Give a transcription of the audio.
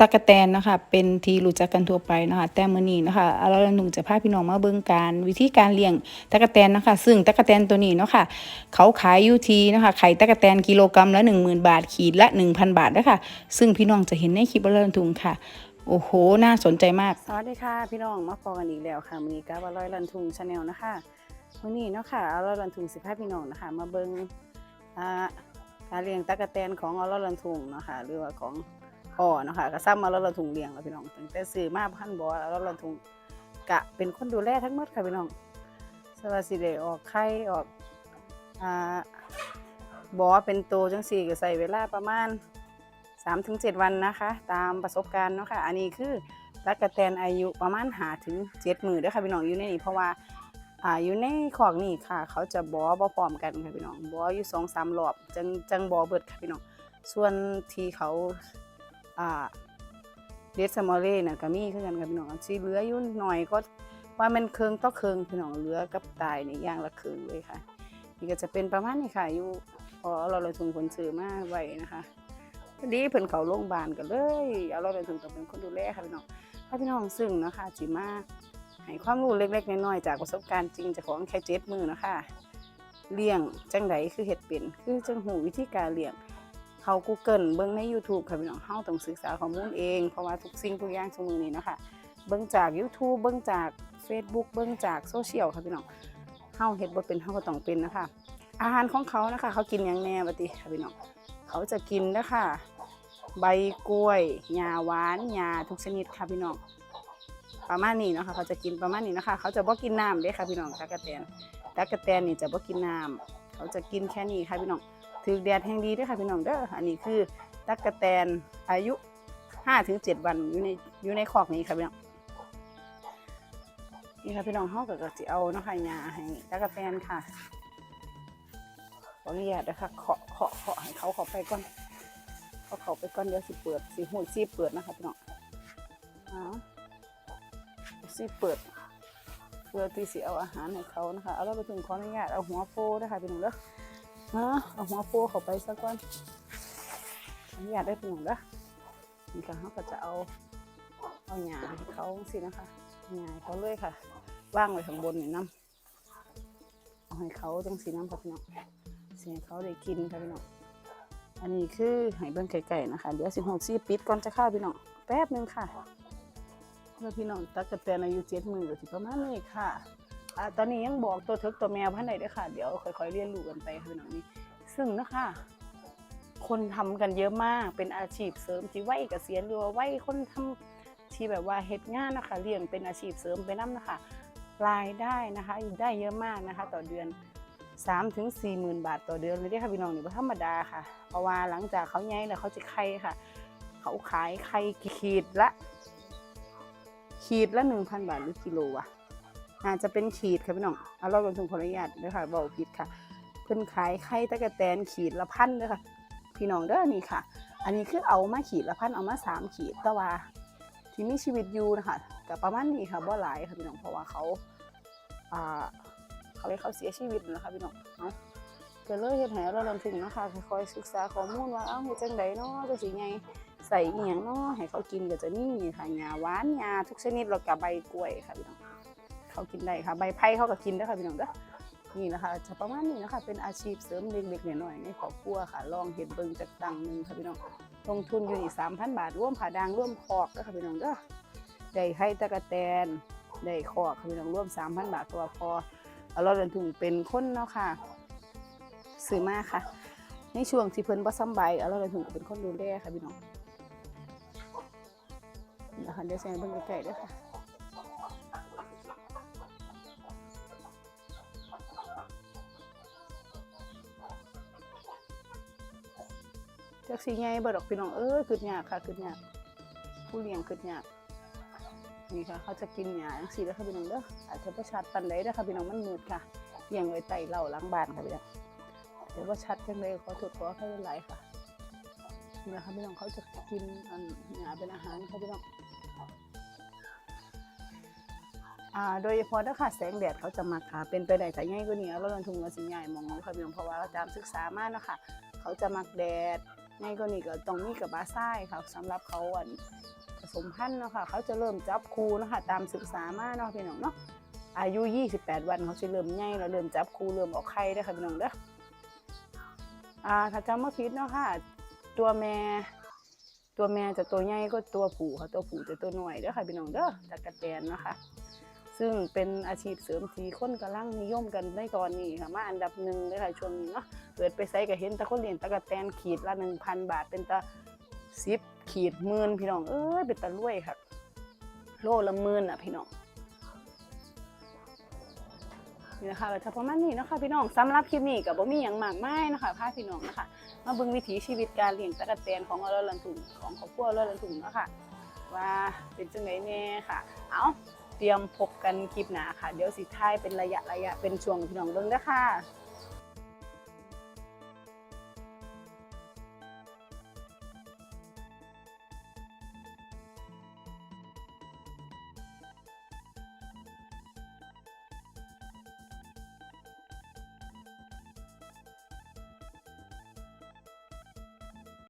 ตะกะแตนนะคะเป็นที่รู้จักกันทั่วไปนะคะแต่มื้อนี้นะคะเราหนุ่งจะพาพี่น้องมาเบิ่งการวิธีการเลี้ยงตะกะแตนนะคะ ซึ่งตะกะแตนตัวนี้เนาะค่ะเขาขายอยู่ทีนะคะไข่ตะกะแตนกิโลกรัมละ10,000 บาท ขีดละ 1,000 บาทนะคะซึ่งพี่น้องจะเห็นในคลิปเราทุงค่ะโอ้โห น่าสนใจมาก สวัสดีค่ะ พี่น้อง มาพอกันอีกแล้วค่ะมือนี้กับอร่อยลันทุงชาแนลนะคะมื้อนี้เนาะค่ะอร่อยลันทุงสิพาพี่น้องนะคะ มาเบิ่งอ่าการเลี้ยงตะกะแตนของอร่อยลันทุงเนาะค่ะหรือว่าของ พ่อนะคะก็ซ้ำมาอร่อยลันทุงเลี้ยงแล้วพี่น้องตั้งแต่ซื้อมาพันบออร่อยลันทุงกะเป็นคนดูแลทั้งหมดค่ะพี่น้องสวัสดีได้ออกไข่ออกอ่าบ่อเป็นโตจังสี่ก็ใส่เวลาประมาณ 3-7ถึงวันนะคะ ตามประสบการณ์เนาะค่ะอันนี้คือตั๊กกะแตนอายุประมาณหาถึงเจ็ดมือเด้อค่ะพี่น้องอยู่ในนี้เพราะว่าอ่าอยู่ในขอกนี่ค่ะ เขาจะบอบ่พร้อมกันค่ะพี่น้องบออยู่สองสามรอบจังจังบอเบิดค่ะพี่น้องส่วนที่เขา อ่าเดสมอลเล่น่ะก็มีคือกันค่ะพี่น้องสิเหลืออยู่หน่อยก็ว่ามันเคืองต่อเคืองพี่น้องเหลือกับตายในย่างละเคืองเลยค่ะนี่ก็จะเป็นประมาณนี้ค่ะอยู่พอเราเลยทุนผลซื้อมาไว้นะคะดีเพิ่นเขาโรงพยาบาลกันเลยเอาเราไปถึงต้องเป็นคนดูแลค่ะพี่น้องถ้าพี่น้องซึ่งนะคะจิมาให้ความรู้เล็กๆน้อยๆจากประสบการณ์จริงจากของแค่เจ็ดมือนะคะเลี้ยงจังไดคือเห็ดเป็นคือจังหูวิธีการเลี้ยง เขา Google เบิ่งใน YouTube ค่ะพี่น้องเฮาต้องศึกษาข้อมูลเอง เพราะว่าทุกสิ่งทุกอย่างชั่วมือนี้นะคะเบิ่งจาก YouTube เบิ่งจาก Facebook เบิ่งจากโซเชียลค่ะพี่น้องเฮาเฮ็ดบ่เป็นเฮาก็ต้องเป็นนะคะอาหารของเขานะคะ เขากินหยังแน่บัดนี้ค่ะพี่น้องเขาจะกินนะคะใบกล้วยหญ้าหวานหญ้าทุกชนิดค่ะพี่น้องประมาณนี้นะคะเขาจะกินประมาณนี้นะคะ เขาจะบ่กินน้ำเด้ค่ะพี่น้องตะกะแตนตะกะแตนนี่จะบ่กินน้ำ เขาจะกินแค่นี้ค่ะพี่น้องถือแดดแห่งดีด้วยค่ะพี่น้องเด้ออันนี้คือตะกะแตนอายุ5ถึง7วันอยู่ในอยู่ในคอกนี้ค่ะพี่น้องนี่ค่ะพี่น้องเฮาก็ก็สิเอาเนาะค่ะหญ้าให้ตะกะแตนค่ะขออนุญาตนะคะเคาะเคาะเคาะให้เขาเข้าไปก่อนเอาเขาไปก่อนเดี๋ยวสิเปิดสิหูซีเปิดนะคะพี่น้องเอาซีเปิด เพื่อที่สิเอาอาหารให้เขานะคะเอาเราไปถึงขออนุญาตเอาหัวโฟนะคะพี่น้องเด้อนะเอาหัวโฟเขาไปสักก่อนอนุญาตได้พี่น้องเด้อนี่ค่ะเขาก็จะเอาเอาหญ้าให้เขาสินะคะหญ้าเขาเลยค่ะว่างไว้ข้างบนนี่น้ำเอาให้เขาจังสีน้ำค่ะพี่น้องสีเขาได้กินค่ะพี่น้องอันนี้คือให้เบิ่งไก่ๆนะคะ เดี๋ยวสิหกซีปิดก่อนจะเข้าพี่น้องแป๊บหนึงค่ะ เมื่อพี่น้องตักกะแตนอายุเจ็ดมือก็สิประมาณนี้ค่ะอ่าตอนนี้ยังบอกตัวเถิกตัวแมวพันใดเด้อค่ะ เดี๋ยวค่อยๆเรียนรู้กันไปค่ะพี่น้องนี่ซึ่งนะคะ คนทำกันเยอะมากเป็นอาชีพเสริมที่วัยเกษียณหรือว่าวัยคนทำที่แบบว่าเฮ็ดงานนะคะเลี้ยงเป็นอาชีพเสริมไปนํนะคะรายได้นะคะได้เยอะมากนะคะ ต่อเดือนสามถึงสี่หมื่นบาทต่อเดือนเลยเด้ค่ะพี่น้องนี่บ่ธรรมดาค่ะ เพราะว่าหลังจากเขาใหญ่แล้วเขาจะไข่ค่ะ เขาขายไข่ขีดละ ขีดละหนึ่งพันบาทหรือกิโลวะอาจจะเป็นขีดค่ะพี่น้องเอาเราลงทุนขออนุญาตเด้อค่ะเบาผิดค่ะ เพิ่นขายไข่ตะกะแตนขีดละพันเด้อค่ะ พี่น้องเด้อนี่ค่ะ อันนี้คือเอามาขีดละพันเอามาสามขีดแต่ว่าที่มีชีวิตอยู่นะคะกับประมาณนี้ค่ะบ่หลายค่ะพี่น้องเพราะว่าเขาอ่าเขาเลยเขาเสียชีวิตนั่นแหละค่ะพี่น้องเนาะก็เลยเฮ็ดให้เราลำถึงนะคะค่อยๆศึกษาข้อมูลว่าเอ้าเฮ็ดจังไดเนาะจังสิไง ใส่อีหยังเนาะให้เขากินก็จะนี่ค่ะหญ้าหวานหญ้าทุกชนิดแล้วก็ใบกล้วยค่ะพี่น้องเขากินได้ค่ะ ใบไผ่เขาก็กินได้ค่ะพี่น้องเด้อนี่นะคะจะประมาณนี้นะคะเป็นอาชีพเสริมเล็กๆหน้อยๆในครอบครัวค่ะ ลองเฮ็ดเบิ่งจักตังหนึงค่ะพี่น้องลงทุนอยู่นี่3,000บาทร่วมผาดางร่วมคอกเด้อค่ะพี่น้องเด้อได้ไข่ตะกะแตนได้คอกค่ะพี่น้องร่วม3,000บาทตัวพอเอาเราเดินถุงเป็นคนเนาะค่ะซื้อมาค่ะ ในช่วงที่เพิ่นบ่สบายเอาเราเดินถุงเป็นคนดูแลค่ะพี่น้อง นะคะเดี๋ยวแซงเบิ่งใกล้ๆเด้วยค่ะจักสีใหญ่บ่ดอกพี่น้องเอ้ยขึ้นยากค่ะขึ้นยากผู้เลี้ยงขึ้นยากนี่ค่ะเขาจะกินหญ้าจังซี่เด้อค่ะพี่น้องเด้ออาจจะบ่ชัดปานใดเด้อค่ะพี่น้องมันมืดค่ะเลี้ยงไว้ใต้เหล้าล้างบ้านค่ะพี่น้องเดี๋ยวว่าชัดจังเลยขอโทษขออภัยหลายค่ะนี่นะคะพี่น้องเขาจะกินอันหญ้าเป็นอาหารค่ะพี่น้อง อ่าโดยเฉพาะถ้าขาดแสงแดดเขาจะมักค่ะ เป็นไปได้แต่ง่ายกว่านี้แล้วเราทุ่งเราสิใหญ่มองเลยค่ะพี่น้องเพราะว่าเราตามศึกษามาเนาะค่ะเขาจะมักแดดในกรณีก็ต้องมีกับบาซ่ายค่ะสำหรับเขาอันผสมพันธุ์เนาะค่ะเขาจะเริ่มจับคูเนาะคะตามศึกษามาเนาะพี่น้องเนาะอายุ 28 วันเขาจะเริ่มใหญ่แล้วเริ่มจับคูเริ่มออกไข่ได้ค่ะพี่น้องเด้ออ่าถ้าจำไม่ผิดเนาะค่ะตัวแม่ตัวแม่จะตัวใหญ่ก็ตัวผู้ค่ะตัวผู้จะตัวหน้อยเด้อค่ะพี่น้องเด้อตะกะแตนเนาะคะ ซึ่งเป็นอาชีพเสริมที่คนกำลังนิยมกันในตอนนี้ค่ะมาอันดับหนึ่งเลยค่ะช่วงนี้เนาะเปิดไปไซก็เห็นตะคนเลี้ยงตะกะแตนขีดละหนึ่งพันบาท เป็นตะสิบขีดหมื่นพี่น้องเอ้ยเป็นตะรวยค่ะ โลละหมื่นอะพี่น้องนี่นะคะก็จะประมาณนี้เนาะคะพี่น้องสำหรับคลิปนี้กับบ่มีอย่างมากมายเนาะคะพาพี่น้องนะคะมาเบิ่งวิถีชีวิตการเลี้ยงตะกะแตนของอรลันถุงของครอบครัวอรลันถุงเนาะค่ะว่าเป็นจังไดแน่ค่ะ เอา ตรียมพบกันคลิปหน้าค่ะ เดี๋ยวสิท้ายเป็นระยะระยะเป็นช่วงห้พี่น้องเบิ่งเด้อค่ะ